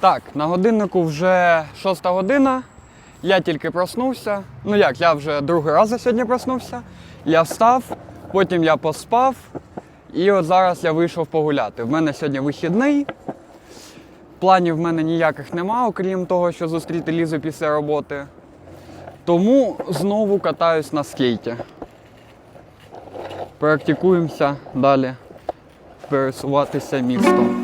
Так, на годиннику вже 6 година. Я тільки проснувся. Ну як, я вже другий раз за сьогодні проснувся. Я встав, потім я поспав, і от зараз я вийшов погуляти. В мене сьогодні вихідний. Планів в мене ніяких нема, окрім того, що зустріти Лізу після роботи. Тому знову катаюсь на скейті. Практикуємося далі пересуватися містом.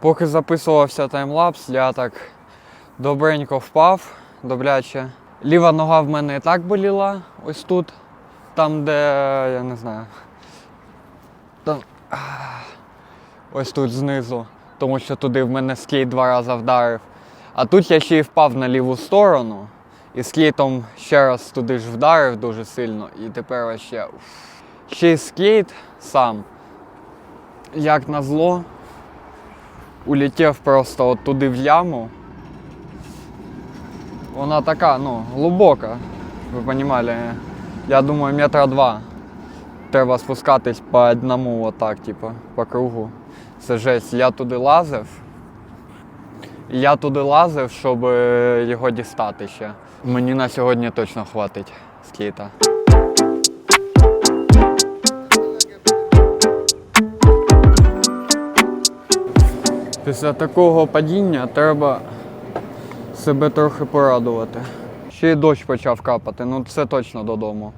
Поки записувався таймлапс, я так добренько впав, добряче. Ліва нога в мене і так боліла, ось тут, там, де я не знаю. Там, ось тут знизу, тому що туди в мене скейт два рази вдарив. А тут я ще й впав на ліву сторону, і скейтом ще раз туди ж вдарив дуже сильно, і тепер ще. Ще й скейт сам, як назло, улетів просто от туди в яму. Вона така, ну, глибока, ви розуміли. Я думаю, метра два. Треба спускатись по одному, отак, типу, по кругу. Це жесть. Я туди лазив. Я туди лазив, щоб е, його дістати ще. Мені на сьогодні точно хватить скейта. Після такого падіння треба себе трохи порадувати. Ще й дощ почав капати, ну це точно додому.